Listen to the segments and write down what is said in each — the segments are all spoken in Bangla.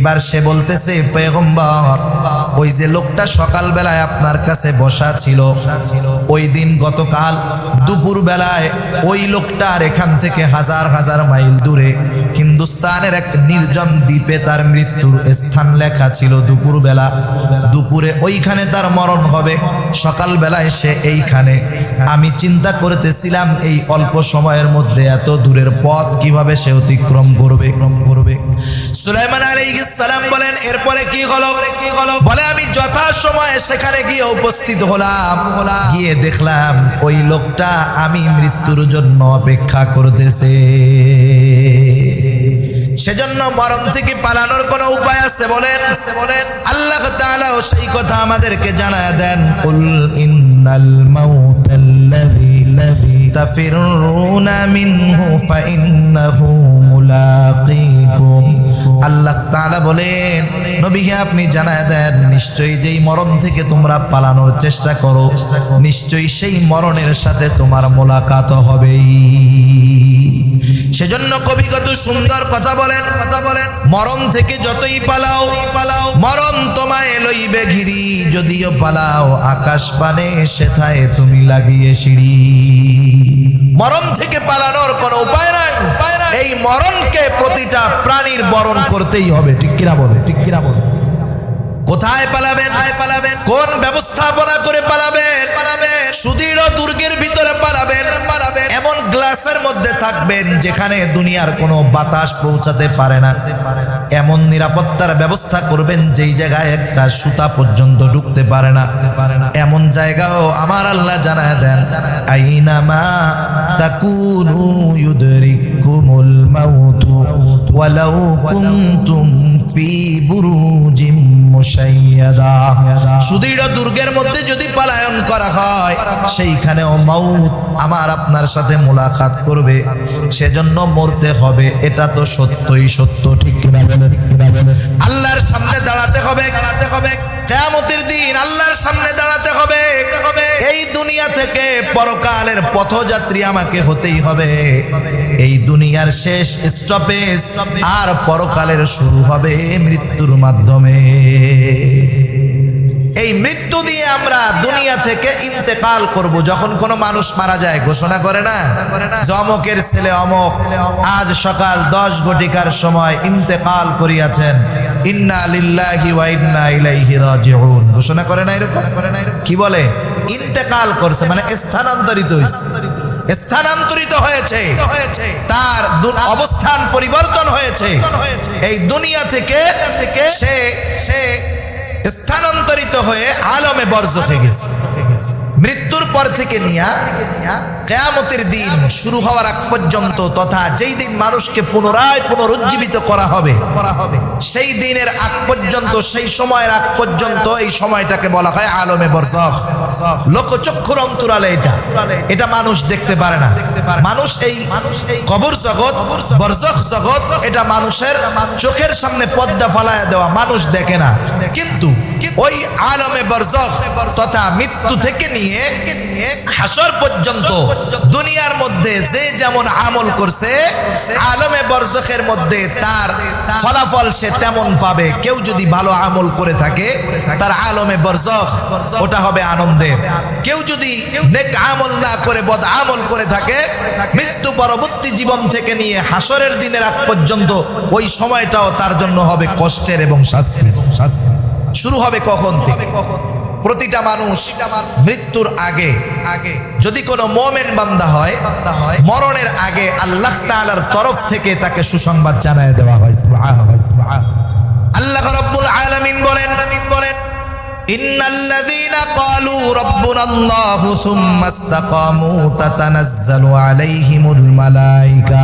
এইবার সে বলতেছে, পেগম্বর, ওই যে লোকটা সকালবেলায় আপনার কাছে বসা ছিল, ওই দিন গতকাল দুপুর বেলায় ওই লোকটার এখান থেকে হাজার হাজার মাইল দূরে হিন্দুস্তানের এক নির্জন দ্বীপে তার মৃত্যুর স্থান লেখা ছিল দুপুর বেলা দুপুরে ওইখানে তার মরণ হবে। সকাল বেলায় সে এইখানে। আমি চিন্তা করতেছিলাম, এই অল্প সময়ের মধ্যে এত দূরের পথ কীভাবে সে অতিক্রম করবে করবে? সুলাইমান আলাইহিস সালাম বলেন, এরপরে কি হলো? কি হলো বলে, আমি যথা সময়ে সেখানে গিয়ে উপস্থিত হলাম। গিয়ে দেখলাম ওই লোকটা আমি মৃত্যুর জন্য অপেক্ষা করতেছে। সেজন্য মরণ থেকে পালানোর কোনো উপায় আছে বলেন? বলেন আল্লাহ তাআলাও সেই কথা আমাদেরকে জানায় দেন। কুল ইন্নাল মাউতাল্লাযী লাযী তাফিরুনা মিনহু ফাইন্নাহু মুলাকীকুম। আল্লাহ তাআলা বলেন, নবীকে আপনি জানায় দেন, নিশ্চয়ই যেই মরণ থেকে তোমরা পালানোর চেষ্টা করো, নিশ্চয়ই সেই মরণের সাথে তোমার মোলাকাত হবেই সেজন্য কবি কত সুন্দর কথা বলেন কথা বলেন, মরণ থেকে যতই পালাও পালাও মরণ তোমায় লইবে ঘিরি, যদিও পালাও আকাশ পানে, সেথায় তুমি লাগিয়ে সিঁড়ি মরণ থেকে পালানোর কোনো উপায় নাই। এই মরণকে প্রতিটা প্রাণীর বরণ করতেই হবে। ঠিক কিনা বলে ঠিক কিনা বলে কোথায় পালাবেন? পালাবেন? কোন ব্যবস্থাপনা করে পালাবেন? পালাবেন। সুদৃঢ় দুর্গের ভিতরে পালাবেন। পালাবেন। এমন গ্লাসের মধ্যে থাকবেন যেখানে দুনিয়ার কোনো বাতাস পৌঁছাতে পারে না। এমন নিরাপত্তার ব্যবস্থা করবেন যেই জায়গায় একটা সুতা পর্যন্ত ঢুকতে পারে না পারে না। এমন জায়গাও আমার আল্লাহ জানায় দেন। আইনামা তাকুনু ইউদরিকুমুল মাউতু ওয়ালাউ কুনতুম ফি বুরুজিম সুদৃঢ় দুর্গের মধ্যে যদি পালায়ন করা হয় সেইখানেও মাউত আমার আপনার সাথে মোলাকাত করবে। সেজন্য মরতে হবে এটা তো সত্যই সত্য ঠিক কিনা বলেন আল্লাহর সামনে দাঁড়াতে হবে দাঁড়াতে হবে। কেয়ামতের দিন আল্লাহর সামনে দাঁড়াতে হবে। এই দুনিয়া থেকে পরকালের পথযাত্রী আমাকে হতেই হবে। এই দুনিয়ার শেষ স্টপেজ আর পরকালের শুরু হবে মৃত্যুর মাধ্যমে। এই মৃত্যু দিয়ে আমরা দুনিয়া থেকে ইন্তেকাল করব। যখন কোনো মানুষ মারা যায়, ঘোষণা করে না? জমকের ছেলে অমক আজ সকাল দশ ঘটিকার সময় ইন্তেকাল করিয়াছেন। ইন্না লিল্লাহি ওয়া ইন্না ইলাইহি রাজিউন। ঘোষণা করে না এরকম? করে না এরকম কি বলে? ইন্তেকাল করছে মানে স্থানান্তরিত হয়েছে স্থানান্তরিত হয়েছে। তার অবস্থান পরিবর্তন হয়েছে। এই দুনিয়া থেকে থেকে সে সে স্থানান্তরিত হয়ে আলমে বর্জ হয়ে গেছে। মৃত্যুর পর থেকে নিয়া কেয়ামতের দিন শুরু হওয়ার আগ পর্যন্ত তথা যেই দিন মানুষকে পুনরায় পুনরুজ্জীবিত করা হবে করা হবে সেই দিনের আগ পর্যন্ত, সেই সময়ের আগ পর্যন্ত এই সময়টাকে বলা হয় আলমে বরজখ লোকচক্ষুর অন্তরালে এটা। এটা মানুষ দেখতে পারে না। মানুষ এই মানুষ এই কবর জগৎ বরজখ জগৎ, এটা মানুষের চোখের সামনে পদ্মা ফালায়া দেওয়া। মানুষ দেখে না। কিন্তু ওই আলমে বরজখ তথা মৃত্যু থেকে নিয়ে হাসর পর্যন্ত দুনিয়ার মধ্যে যে যেমন আমল করছে, আলমে বরজখের মধ্যে তার ফলাফল সে তেমন পাবে। কেউ যদি ভালো আমল করে থাকে, তার আলমে বরজখ ওটা হবে আনন্দের কেউ যদি নেক আমল না করে, বদ আমল করে থাকে, মৃত্যু পরবর্তী জীবন থেকে নিয়ে হাসরের দিনের আগ পর্যন্ত ওই সময়টাও তার জন্য হবে কষ্টের এবং শাস্তি শাস্তি শুরু হবে কখন থেকে প্রতিটা মানুষ মৃত্যুর আগে আগে যদি কোনো মোমেন বান্দা হয় বান্দা হয় মরণের আগে আল্লাহ তাআলার তরফ থেকে তাকে সুসংবাদ জানায় দেওয়া হয় সুবহানাল্লাহ, সুবহানাল্লাহ। আল্লাহ রাব্বুল আলামিন বলেন আলামিন বলেন إن الذين قالوا ربنا الله ثم استقاموا تتنزل عليهم الملائكة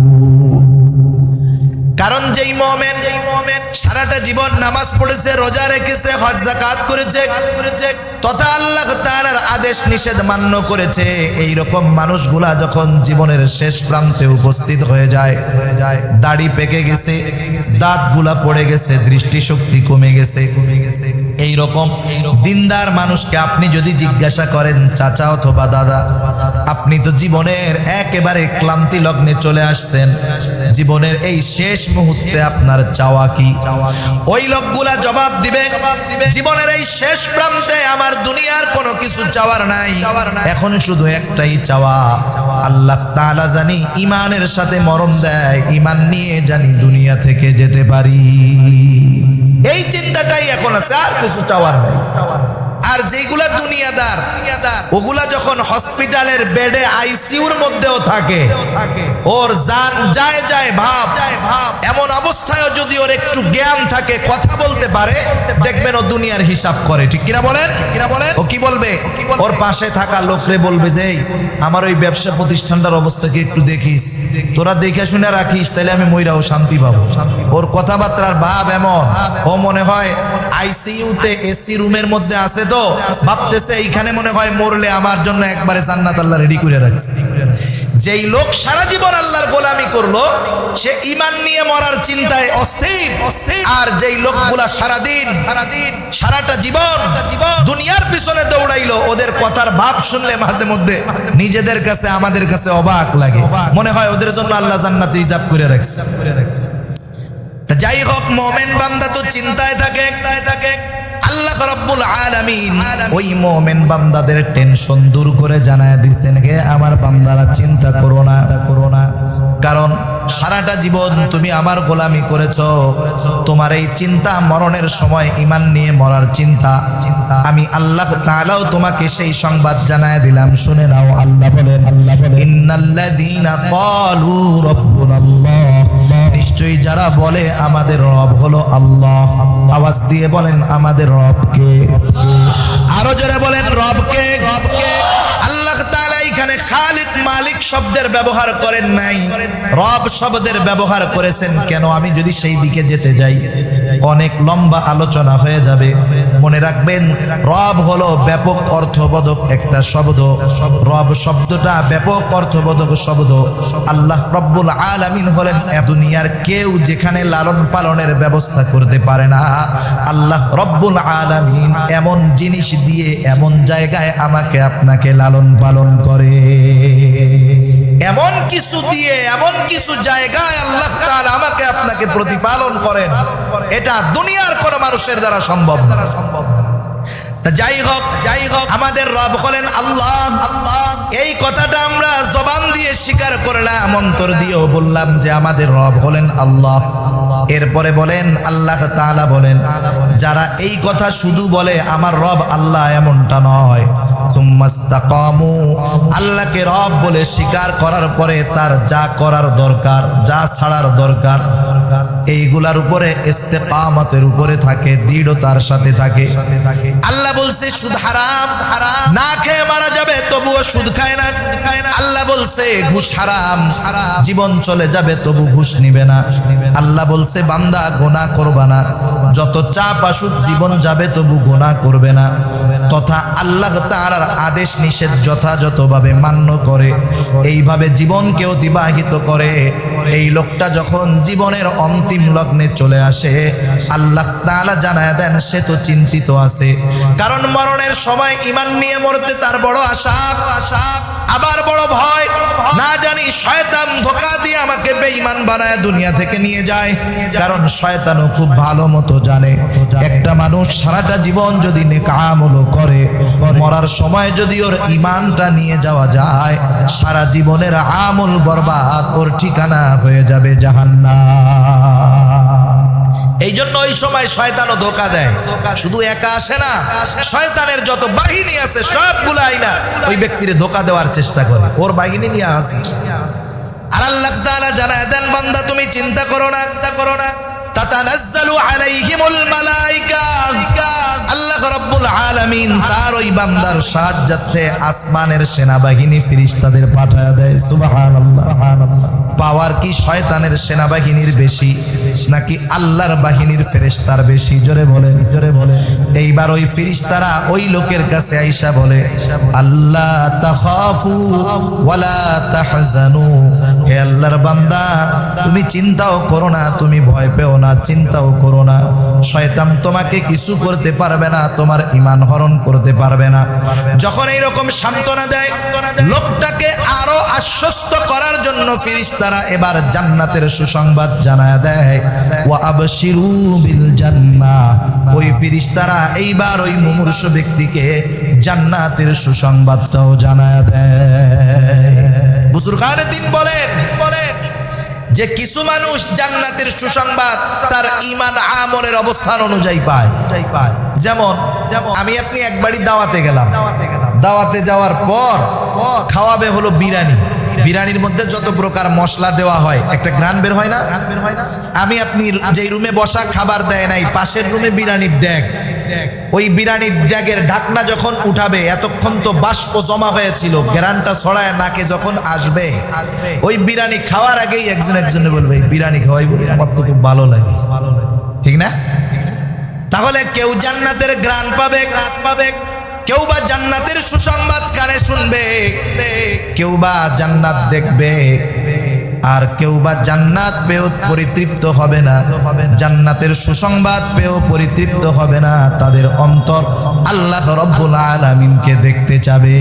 কারণ যেই মোমেন সারাটা জীবন নামাজ পড়েছে, রোজা রেখেছে, হজ জাকাত করেছে, তথা আল্লাহ আদেশ আদেশ নিষেধ মান্য করেছে। এই রকম মানুষগুলা যখন জীবনের শেষ প্রান্তে উপস্থিত হয়ে যায় হয়ে যায় দাড়ি পেকে গেছে, দাঁতগুলা পড়ে গেছে, দৃষ্টিশক্তি কমে গেছে কমে গেছে এই রকম দিনদার মানুষকে আপনি যদি জিজ্ঞাসা করেন, চাচা অথবা দাদা, আপনি তো জীবনের একেবারে ক্লান্তি লগ্নে চলে আসছেন। জীবনের এই শেষ মুহূর্তে আপনার চাওয়া কি? ওই লোকগুলা জবাব দিবে, জীবনের এই শেষ প্রান্তে আমার দুনিয়ার কোনো কিছু চাওয়ার নাই। এখন শুধু একটাই চাওয়া, আল্লাহ তাআলা জানি ইমানের সাথে মরণ দেয় ইমান নিয়ে জানি দুনিয়া থেকে যেতে পারি। এই চিন্তাটাই এখন আছে, আর কিছু চাওয়ার নাই। আর যেগুলা দুনিয়াদার, ওগুলা যখন হসপিটালের বেডে, আইসিউর মধ্যেও থাকে ওর জান যায় যায় ভাব। ভাব এমন অবস্থায় যদি ওর একটু জ্ঞান থাকে, কথা বলতে পারে, দেখবেন ও দুনিয়ার হিসাব করে। ঠিক কিনা বলেন? কিনা বলেন ও কি বলবে? ওর পাশে থাকা লোকরে বলবে যে আমার ওই ব্যবসা প্রতিষ্ঠানটার অবস্থা কি একটু দেখিস? তোরা দেখে শুনে রাখিস তাহলে আমি মইরাও শান্তি পাবো। ওর কথাবার্তার ভাব এমন। ও মনে হয় আইসিইউতে এসি রুমের মধ্যে আছে তো, ভাবতেছে এইখানে মনে হয় মরলে আমার জন্য একবারে জান্নাত আল্লাহ রেডি করে রাখছে। যেই লোক সারা জীবন আল্লাহর গোলামি করল, সে ইমান নিয়ে মরার চিন্তায় অস্থির। অস্থির আর যেই লোকগুলা সারাদিন সারাদিন সারাটা জীবন, দুনিয়ার পিছনে দৌড়াইলো, ওদের কথার ভাব শুনলে মাঝে মধ্যে নিজেদের কাছে, আমাদের কাছে অবাক লাগে। মনে হয় ওদের জন্য আল্লাহ জান্নাত রিজার্ভ করে রাখছে। যাই হোক, মোমেন বান্দা তো চিন্তায় থাকে, একটায় থাকে। আল্লাহ রাব্বুল আলামিন ওই মুমিন বান্দাদের টেনশন দূর করে জানায় দিছেন, হে আমার বান্দারা, চিন্তা করো না করো না। কারণ সারাটা জীবন তুমি আমার গোলামি করেছ। তোমার এই চিন্তা মরণের সময় ইমান নিয়ে মরার চিন্তা। আমি আল্লাহ তাআলাও তোমাকে সেই সংবাদ জানায় দিলাম। শুনে নাও, আল্লাহ বলেন আল্লাহ নিশ্চয়ই যারা বলে, আমাদের রব হলো আল্লাহ। আওয়াজ দিয়ে বলেন, আমাদের রবকে। আরও জোরে বলেন, রবকে। রবকে আল্লাহ তাআলা এখানে খালিক মালিক শব্দের ব্যবহার করেন নাই। রব শব্দের ব্যবহার করেছেন কেন? আমি যদি সেই দিকে যেতে যাই। অনেক লম্বা আলোচনা হয়ে যাবে। মনে রাখবেন, রব হলো ব্যাপক অর্থবোধক একটা শব্দ। রব শব্দটা ব্যাপক অর্থবোধক শব্দ। আল্লাহ রব্বুল আলামিন হলেন দুনিয়ার কেউ যেখানে লালন পালনের ব্যবস্থা করতে পারে না। আল্লাহ রব্বুল আলামিন এমন জিনিস দিয়ে এমন জায়গায় আমাকে আপনাকে লালন পালন করে। এমন কিছু দিয়ে, এমন কিছু জায়গায় আল্লাহ তার আমাকে আপনাকে প্রতিপালন করেন। এটা দুনিয়ার কোন মানুষের দ্বারা সম্ভব না। তা যাই হোক যাই হোক, আমাদের রব হলেন আল্লাহ আল্লাহ। এই কথাটা আমরা জবান দিয়ে স্বীকার করলাম অন্তর দিয়েও বললাম যে আমাদের রব হলেন আল্লাহ। এরপরে বলেন, আল্লাহ তাআলা বলেন, যারা এই কথা শুধু বলে, আমার রব আল্লাহ এমনটা নয়। আল্লাহকে রব বলে স্বীকার করার পরে তার যা করার দরকার, যা ছাড়ার দরকার। এইগুলার উপরে ইস্তেকামতের উপরে থাকে, দৃঢ়তার সাথে থাকে। আল্লাহ বলছে, সুদ হারাম হারাম না খেয়ে মারা যাবে, তবুও সুদ খায় না। খায় না আল্লাহ বলছে, ঘুষ হারাম, জীবন চলে যাবে, তবু ঘুষ নিবে না। আল্লাহ বলছে, বান্দা, গোনা করবা না। যত চাপ আসুক, জীবন যাবে, তবু গোনা করবে না। তথা আল্লাহ তার আদেশ নিষেধ যথাযথভাবে মান্য করে। এইভাবে জীবনকে অতিবাহিত করে। এই লোকটা যখন জীবনের অন্তিম লগ্নে চলে আসে। আল্লাহ তাআলা জানায় দেন, সে তো চিন্তিত আছে। কারণ মরণের সময় ইমান নিয়ে মরতে তার বড় আশা আশা আবার বড় ভয়। না জানি শয়তান ধোকা দিয়ে আমাকে বেঈমান বানায় দুনিয়া থেকে নিয়ে যায়। কারণ শয়তানও খুব ভালো মতো জানে। একটা মানুষ সারাটা জীবন যদি নেকামল করে, মরার সময় যদি ওর ইমানটা নিয়ে যাওয়া যায়, সারা জীবনের আমল বরবাদ ওর ঠিকানা হয়ে যাবে জাহান্নাম। এই জন্য ওই সময় শয়তানও ধোকা দেয়। শুধু একা আসে না, শয়তানের যত বাহিনী আছে সবগুলো আইনা ওই ব্যক্তির ধোকা দেওয়ার চেষ্টা করে। ওর বাহিনী নিয়ে আসি আর আল্লাহ তাআলা জানায়, দেন বান্দা, তুমি চিন্তা করো না, চিন্তা করো না। তাতানাজ্জালু আলাইহিমুল মালাইকা। আল্লাহ রাব্বুল আলামিন তার ওই বান্দার সাহায্যার্থে আসমানের সেনাবাহিনী ফেরেশতাদের পাঠায় দেয়। সুবহানাল্লাহ। পাওয়ার কি শয়তানের সেনাবাহিনীর বেশি, নাকি আল্লাহর বাহিনীর ফেরেশতার বেশি? জোরে বলেন জোরে বলেন। এইবার ওই ফেরেশতারা ওই লোকের কাছে আইসা বলে আল্লাহ তাখাফু ওয়ালা তাহজানু। হে আল্লাহর বান্দা, তুমি চিন্তাও করো না, তুমি ভয় পেও না চিন্তাও করো না শয়তান তোমাকে কিছু করতে পারবে না, তোমার ইমান হরণ করতে পারবে না। যখন এইরকম সান্ত্বনা দেয়, লোকটাকে আরও আশ্বস্ত করার জন্য ফিরিস্তারা এবার জান্নাতের সুসংবাদ জানায় দেয়, ওয়া আবশিরু বিল জান্নাহ। ওই ফিরিস্তারা এইবার ওই মুমূর্ষ ব্যক্তিকে জান্নাতের সুসংবাদটাও জানায় দেয়। বুজুর্গানে দিন বলেন বলেন যে কিছু মানুষ জান্নাতের সুসংবাদ তার ইমান আমলের অবস্থান অনুযায়ী পায়। পায় যেমন যেমন, আমি আপনি একবারই দাওয়াতে গেলাম। দাওয়াতে যাওয়ার পর খাওয়াবে হলো বিরিয়ানি। বিরিয়ানির মধ্যে যত প্রকার মশলা দেওয়া হয়, একটা গ্রান বের হয় না? আমি আপনি যেই রুমে বসা খাবার দেয় নাই, পাশের রুমে বিরিয়ানির ড্যাগ ওই বিরিয়ানির ড্যাগের ঢাকনা যখন উঠাবে, এতক্ষণ তো বাষ্প জমা হয়েছিল গ্রানটা ছড়ায় নাকে যখন আসবে, ওই বিরিয়ানি খাওয়ার আগেই একজন একজনে বলবে, "এই বিরিয়ানি খাওয়াই বলি আমার তো খুব ভালো লাগে। ঠিক না? তাহলে কেউ জান্নাতের গ্রান পাবে গ্রান পাবে। কেউ বা জান্নাতের সুসংবাদ কানে শুনবে, কেউ বা জান্নাত দেখবে। আর কেউ বা জান্নাত পেয়েও পরিতৃপ্ত হবে না। জান্নাতের সুসংবাদ পেয়েও পরিতৃপ্ত হবে না। তাদের অন্তর আল্লাহ রব্বুল আলামিনকে দেখতে চাবে।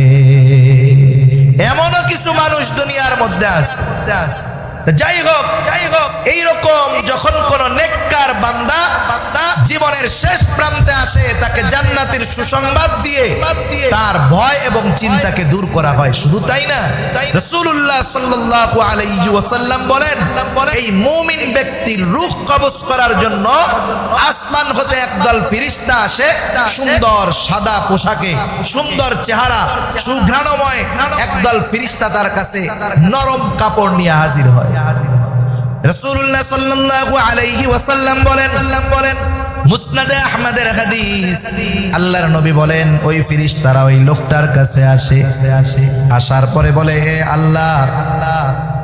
এমনও কিছু মানুষ দুনিয়ার মধ্যে আছে। যাই হোক যাই হোক, এইরকম যখন কোন নেককার বান্দা বান্দা জীবনের শেষ প্রান্তে আসে, তাকে জান্নাতের সুসংবাদ দিয়ে তার ভয় এবং চিন্তাকে দূর করা হয়। শুধু তাই না, রাসূলুল্লাহ সাল্লাল্লাহু আলাইহি ওয়াসাল্লাম বলেন, এই মুমিন ব্যক্তির রূহ কবজ করার জন্য আসমান হতে একদল ফিরিস্তা আসে, সুন্দর সাদা পোশাকে, সুন্দর চেহারা, সুঘ্রাণময় একদল ফিরিস্তা তার কাছে নরম কাপড় নিয়ে হাজির হয়। আল্লাহর নবী বলেন, ওই ওই লোকটার কাছে আসে। আসার পরে বলে হে আল্লাহ,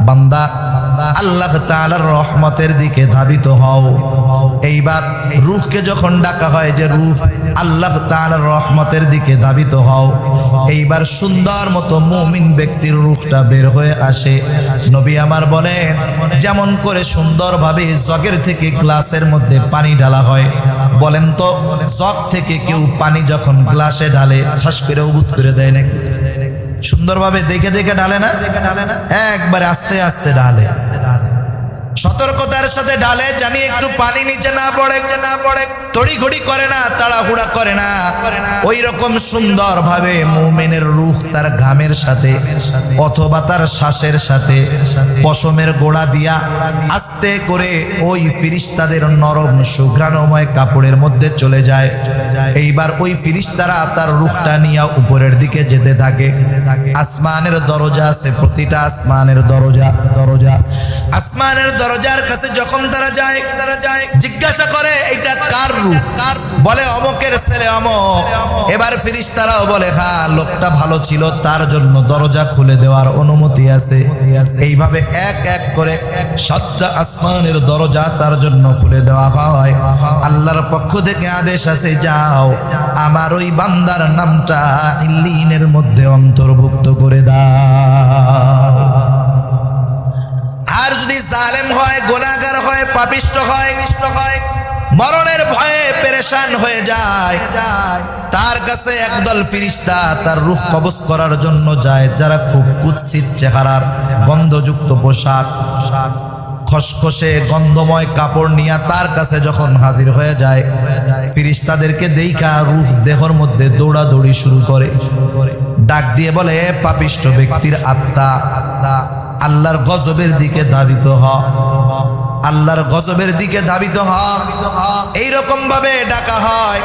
বান্দা, আল্লাহ তাআলার রহমতের দিকে ধাবিত হও। এইবার রূহকে যখন ডাকা হয় যে আল্লাহ তাআলার রহমতের দিকে ধাবিত হও। এইবার সুন্দর মতো মুমিন ব্যক্তির রূহটা বের হয়ে আসে। নবী আমার বলেন, যেমন করে সুন্দরভাবে জগের থেকে গ্লাসের মধ্যে পানি ঢালা হয়। বলেন তো, জগ থেকে কেউ পানি যখন গ্লাসে ঢালে শ্বাস করে উবুত করে দেয় নাকি? সুন্দরভাবে দেখে দেখে ঢালে না দেখে ঢালে না? একবারে আস্তে আস্তে ঢালে। সতর্কতার সাথে ঢালে জানি একটু পানি নিচে না পড়ে না পড়ে। তড়িঘড়ি করে না, তাড়াহুড়া করে না। ওই রকম সুন্দর ভাবে মুমিনের রুখ তার ঘামের সাথে, অথবা তার শ্বাসের সাথে, পশমের গোড়া দিয়া আস্তে করে ওই ফিরিস্তাদের নরম, সুঘ্রাণময় কাপড়ের মধ্যে চলে যায়। এইবার ওই ফিরিস্তারা তার রূহটা নিয়ে উপরের দিকে যেতে থাকে। আসমানের দরজা আছে, প্রতিটা আসমানের দরজা দরজা। আসমানের দরজার কাছে যখন তারা যায় তারা যায়, জিজ্ঞাসা করে এটা কার রূপ কার বলে, অমকের ছেলে অমক। এবার ফিরিস্তারাও বলে হ্যাঁ লোকটা ভালো ছিল, তার জন্য দরজা খুলে দেওয়ার অনুমতি আছে। এইভাবে এক এক করে সাতটা আসমানের দরজা তার জন্য খুলে দেওয়া হয়। আল্লাহর পক্ষ থেকে আদেশ আছে, যাও আমার ওই বান্দার নামটা ইল্লিনের মধ্যে অন্তর্ভুক্ত করে দাও। আর যদি জালেম হয় গোনাগার হয়, পাপিষ্ট হয় হয়, মরণের ভয়ে পেরেশান হয়ে যায়, তার কাছে একদল ফিরিস্তা তার রুখ কবজ করার জন্য যায়, যারা খুব কুৎসিত চেহারার, গন্ধযুক্ত পোশাক। খসখসে গন্ধময় কাপড় নিয়ে তার কাছে যখন হাজির হয়ে যায়, ফিরিস্তাদেরকে দেইখা রূহ দেহর মধ্যে দৌড়াদৌড়ি শুরু করে। ডাক দিয়ে বলে পাপিষ্ট ব্যক্তির আত্মা, আল্লাহর গজবের দিকে ধাবিত হ। আল্লাহর গজবের দিকে ধাবিত হয় এইরকম ভাবে ডাকা হয়।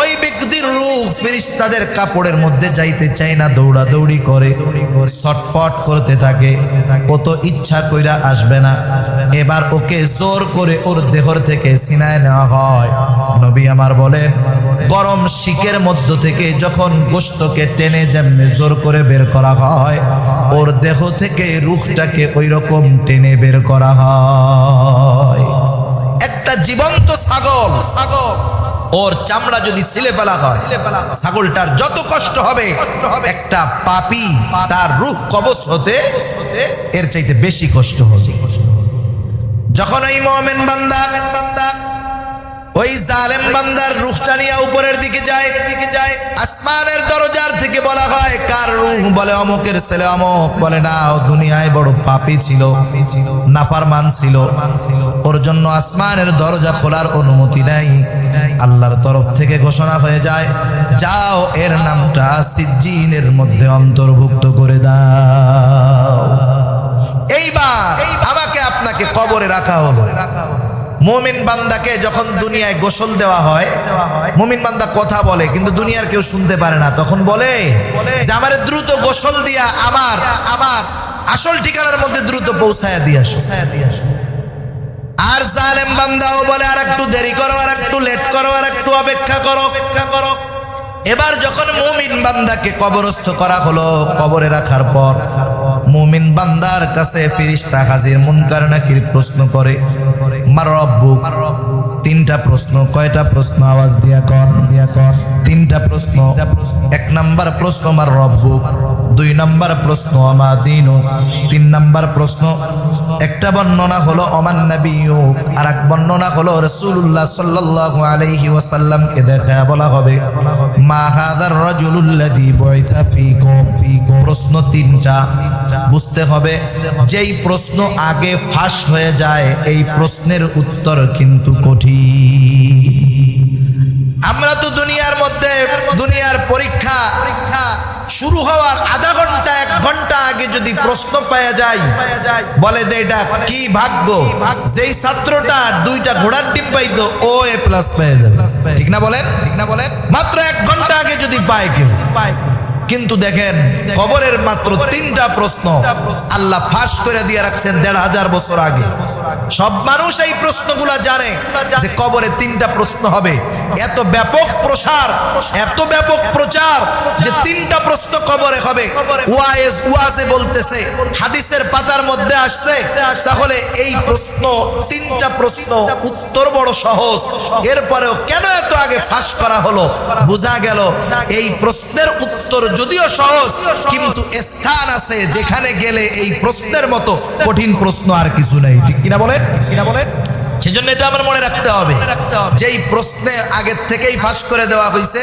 ওই ব্যক্তির রূহ ফিরিস্তাদের কাপড়ের মধ্যে যাইতে চায় না দৌড়া দৌড়ি করে। ছটফট করতে থাকে। কত ইচ্ছা কইরা আসবে না। এবার ওকে জোর করে ওর দেহর থেকে সিনায় নেওয়া হয়। নবী আমার বলেন গরম শিকের মধ্য থেকে যখন গোস্তকে টেনে যেমনি জোর করে বের করা হয়, ওর দেহ থেকে রুখটাকে ওই রকম টেনে বের করা হয়। একটা জীবন্ত ছাগল ছাগল, ওর চামড়া যদি ছিলে ফেলা হয়, ছাগলটার যত কষ্ট হবে, একটা পাপি তার রূপ কবচ হতে এর চাইতে বেশি কষ্ট হবে। যখন ওই মোমেন বান্দা, ওই জালেম বান্দার রুখটা নিয়ে উপরের দিকে যায় দিকে যায়, আসমানের দরজার থেকে বলা হয়, কার রুহ বলে, অমুকের ছেলে অমুক বলে, না, ও দুনিয়ায় বড় পাপি ছিল, নাফারমান ছিল, ওর জন্য আসমানের দরজা খোলার অনুমতি নাই। আল্লাহর তরফ থেকে ঘোষণা হয়ে যায়, যাও, এর নামটা সিজ্জিনের মধ্যে অন্তর্ভুক্ত করে দাও। এইবার আমাকে আপনাকে কবরে রাখা হলো মোমিন বান্দাকে যখন দুনিয়ায় গোসল দেওয়া হয়, মোমিন বান্দা কথা বলে, কিন্তু দুনিয়ার কেউ শুনতে পারে না। তখন বলে যে, আমার দ্রুত গোসল দিয়া আমার আমার আসল ঠিকানার মধ্যে দ্রুত পৌঁছায় দিয়ে আসো। আর জালেম বান্দাও বলে, আর একটু দেরি করো, আর একটু লেট করো, আর একটু অপেক্ষা করো অপেক্ষা করো। এবার যখন মুমিন বান্দাকে কবরস্থ করা হলো, কবরে রাখার পর মুমিন বান্দার কাছে ফিরিস্তা হাজির মুনকার নাকির প্রশ্ন করে, মার রব্বু, তিনটা প্রশ্ন, কয়টা প্রশ্ন আওয়াজ দিয়া কর দিয়া কর তিনটা প্রশ্ন। এক নাম্বার প্রশ্ন, আমার রব্বু দুই নাম্বার প্রশ্ন আমা দিনু। তিন নাম্বার প্রশ্ন, একটা বর্ণনা হলো অমান নবিয়ু আর এক বর্ণনা হলো রাসূলুল্লাহ সাল্লাল্লাহু আলাইহি ওয়াসাল্লামকে দেখা বলা হবে, মা হাদার রাজুলুল্লাযী ফীকুম ফীকুম। প্রশ্ন তিনটা। বুঝতে হবে, যেই প্রশ্ন আগে ফাঁস হয়ে যায়, এই প্রশ্নের উত্তর কিন্তু কঠিন। আমরা তো দুনিয়ার মধ্যে দুনিয়ার পরীক্ষা শুরু হওয়ার আধা ঘণ্টা, এক ঘণ্টা আগে যদি প্রশ্ন পাওয়া যায়, বলে যে এটা কি ভাগ্য? যেই ছাত্রটা দুইটা ঘোড়ার ডিম পাইতো, ও এ প্লাস পেয়ে যাবে। ঠিক না বলেন? ঠিক না বলেন মাত্র এক ঘণ্টা আগে যদি পায় কেউ। পায় কিন্তু দেখেন, কবরের মাত্র তিনটা প্রশ্ন আল্লাহ ফাঁস করে দিয়ে রাখছেন দেড় হাজার বছর আগে। সব মানুষ এই প্রশ্নগুলো জানে যে কবরে তিনটা প্রশ্ন হবে। এত ব্যাপক প্রসার, এত ব্যাপক প্রচার যে তিনটা প্রশ্ন কবরে হবে। ওয়াইজ, ওয়াজে বলতেছে, হাদিসের পাতার মধ্যে আসছে, তাহলে এই প্রশ্ন, তিনটা প্রশ্ন উত্তর বড় সহজ। এরপরেও কেন এত আগে ফাঁস করা হলো? বোঝা গেল, এই প্রশ্নের উত্তর যদিও সহজ কিন্তু স্থান আছে যেখানে গেলে এই প্রশ্নের মতো কঠিন প্রশ্ন আর কিছু নেই। ঠিক কিনা বলেন? কিনা বলেন? সেজন্য এটা আমার মনে রাখতে হবে। যেই প্রশ্নে আগের থেকেই ফাঁস করে দেওয়া হয়েছে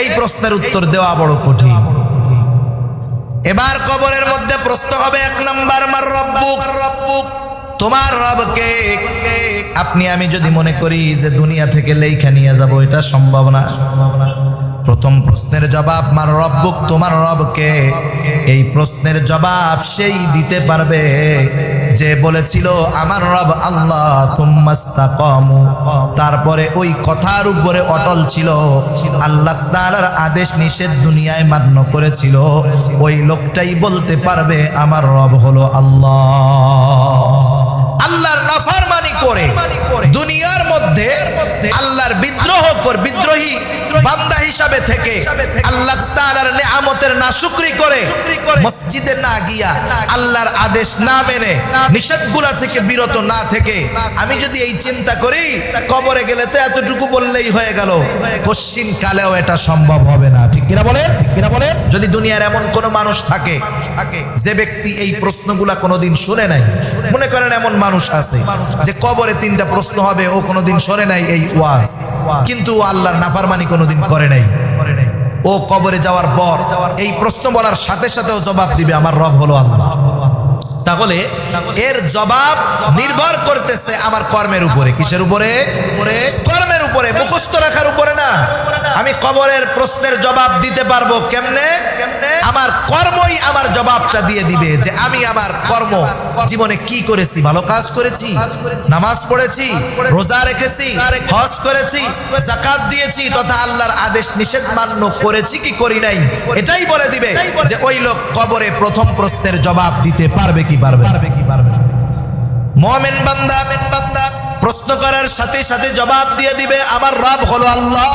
এই প্রশ্নের উত্তর দেওয়া বড় কঠিন। এবার কবরের মধ্যে প্রশ্ন হবে এক নাম্বার মার রব্বুক। রব্বুক তোমার রবকে আপনি আমি যদি মনে করি যে দুনিয়া থেকে লেখা নিয়ে যাব এটা সম্ভব না সম্ভব না। প্রথম প্রশ্নের জবাব, মার রব্বুক তোমার রবকে? এই প্রশ্নের জবাব সেই দিতে পারবে যে বলেছিল, আমার রব আল্লাহ তারপরে ওই কথার উপরে অটল ছিল। আল্লাহ তাআলার আদেশ নিষেধ দুনিয়ায় মান্য করেছিল। ওই লোকটাই বলতে পারবে, আমার রব হলো আল্লাহ। আল্লাহর নাফারমানি করে। দুনিয়ার মধ্যে আল্লাহর বিদ্রোহ কর বিদ্রোহী বান্দা হিসাবে থেকে আল্লাহ তাআলার নিয়ামতের নাশুকরি করে মসজিদে না গিয়া আল্লাহর আদেশ না মেনে নিষেধগুলা থেকে বিরত না থেকে আমি যদি এই চিন্তা করি, কবরে গেলে তো এতটুকু বললেই হয়ে গেল। পশ্চিম কালেও এটা সম্ভব হবে না। কিনা বলেন? কিনা বলেন? যদি দুনিয়ার এমন কোন মানুষ থাকে থাকে যে ব্যক্তি এই প্রশ্নগুলা কোনোদিন শুনে নাই, মনে করেন এমন মানুষ আছে, যে কবরে তিনটা প্রশ্ন হবে, ও কোনোদিন শোনে নাই এই ওয়াজ, কিন্তু আল্লাহর নাফারমানি কোনোদিন করে নাই। করে নাই ও কবরে যাওয়ার পর এই প্রশ্ন বলার সাথে সাথেও জবাব দিবে, আমার রব হলো আল্লাহ। তাহলে এর জবাব নির্ভর করতেছে আমার কর্মের উপরে। কিসের উপরে উপরে? কর্মের উপরে, মুখস্থ রাখার উপরে না। আমি কবরের প্রশ্নের জবাব দিতে পারব কেমনে? কেমনে? আমার কর্মই আমার জবাবটা দিয়ে দিবে যে আমি আমার কর্ম জীবনে কি করেছি? ভালো কাজ করেছি? নামাজ পড়েছি? রোজা রেখেছি? হজ করেছি? জাকাত দিয়েছি? তথা আল্লাহর আদেশ নিষেধ মান্য করেছি কি করি নাই? এটাই বলে দিবে যে ওই লোক কবরে প্রথম প্রশ্নের জবাব দিতে পারবে কি পারবে পারবে কি পারবে মমেন বান্দা মেন বান্দা। প্রশ্ন করার সাথে সাথে জবাব দিয়ে দিবে, আমার রব হলো আল্লাহ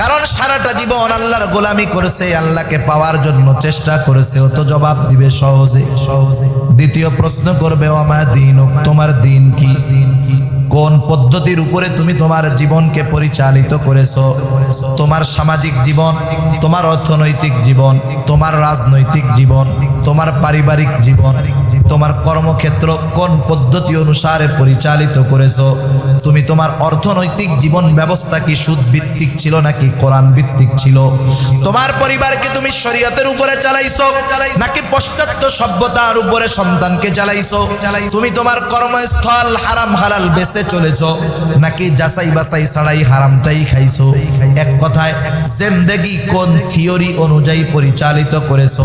কারণ সারাটা জীবন আল্লাহর গোলামি করেছে, আল্লাহকে পাওয়ার জন্য চেষ্টা করেছে। ও তো জবাব দিবে সহজে। সহজে দ্বিতীয় প্রশ্ন করবে আমার দিন তোমার দিন কি? দিন কোন পদ্ধতির উপরে তুমি তোমার জীবনকে পরিচালিত করেছ? তোমার সামাজিক জীবন, তোমার অর্থনৈতিক জীবন, তোমার রাজনৈতিক জীবন, তোমার পারিবারিক জীবন, তোমার কর্মক্ষেত্র কোন পদ্ধতি অনুসারে পরিচালিত করেছ? তুমি তোমার অর্থনৈতিক জীবন ব্যবস্থা কি সুদ ভিত্তিক ছিল নাকি কোরআন ভিত্তিক ছিল? তোমার পরিবারকে তুমি শরীয়তের উপরে চালাইছো নাকি পশ্চাত্য সভ্যতার উপরে সন্তানকে চালাইছো? তুমি তোমার কর্মস্থল হারাম হালাল বেছে চলেছো? নাকি যাচাই বাছাই ছাড়াই হারামটাই খাইছো? এক কথায়, জেন্দেগি কোন থিওরি অনুযায়ী পরিচালিত করেছ?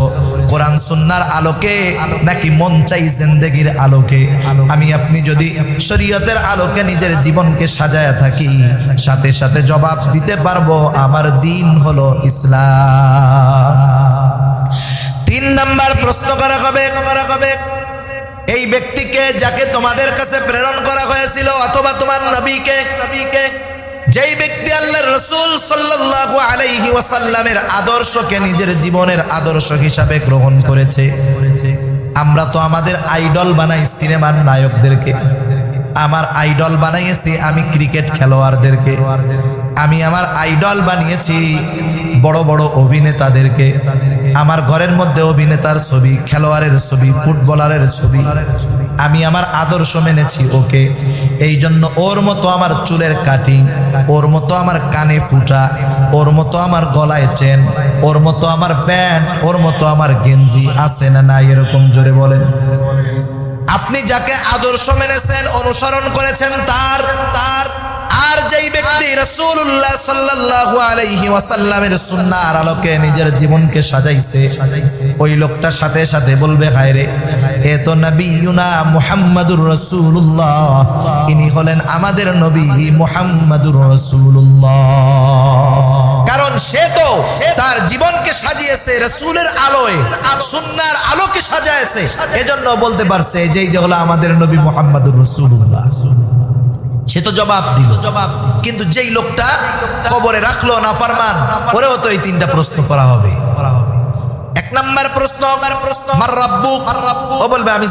কোরআন সুন্নার আলোকে নাকি মন চাই জেন্দেগির আলোকে? আমি আপনি যদি শরীয়তের আলোকে নিজের জীবনকে সাজায়া থাকি, সাথে সাথে জবাব দিতে পারব, আমার দিন হলো ইসলাম। তিন নাম্বার প্রশ্ন করা হবে করা হবে। এই ব্যক্তিকে যাকে তোমাদের কাছে প্রেরণ করা হয়েছিল অথবা তোমার নবীকে নবীকে, যেই ব্যক্তি আল্লাহর রসুল সাল্লাল্লাহু আলাইহি ওয়াসাল্লামের আদর্শকে নিজের জীবনের আদর্শ হিসাবে গ্রহণ করেছে, আমরা তো আমাদের আইডল বানাই সিনেমার নায়কদেরকে। আমার আইডল বানাইয়েছি আমি ক্রিকেট খেলোয়াড়দেরকে। আমি আমার আইডল বানিয়েছি বড় বড় অভিনেতাদেরকে। আমার ঘরের মধ্যে অভিনেতার ছবি, খেলোয়াড়ের ছবি, ফুটবলারের ছবি। আমি আমার আদর্শ মেনেছি ওকে। এই জন্য ওর মতো আমার চুলের কাটিং, ওর মতো আমার কানে ফুটা, ওর মতো আমার গলায় চেন, ওর মতো আমার প্যান্ট, ওর মতো আমার গেঞ্জি আছে না না এরকম জোরে বলেন। আপনি যাকে আদর্শ মেনেছেন, অনুসরণ করেছেন, তার ব্যক্তি রাসূলুল্লাহ সাল্লাল্লাহু আলাইহি ওয়াসাল্লামের সুন্নাহর আলোকে নিজের জীবনকে সাজাইছে। ওই লোকটা সাথে সাথে বলবে হায়রে এ তো নবিয়ুনা মুহাম্মাদুর রাসূলুল্লাহ। ইনি হলেন আমাদের নবী মুহাম্মাদুর রাসূলুল্লাহ। কারণ সে তো তার জীবনকে সাজিয়েছে রসুলের আলোয় সুন্নার আলোকে সাজায়েছে। এজন্য বলতে পারছে, যেই যে হলো আমাদের নবী মোহাম্মদুর রসুল্লাহ সে তো জবাব দিল। জবাব কিন্তু যেই লোকটা কবরে রাখল না, ফারমান, পরেও তো এই তিনটা প্রশ্ন করা হবে। করা হবে এক নাম্বার প্রশ্ন আমার প্রশ্ন আমার রাব্বু, ও বলবে, আমি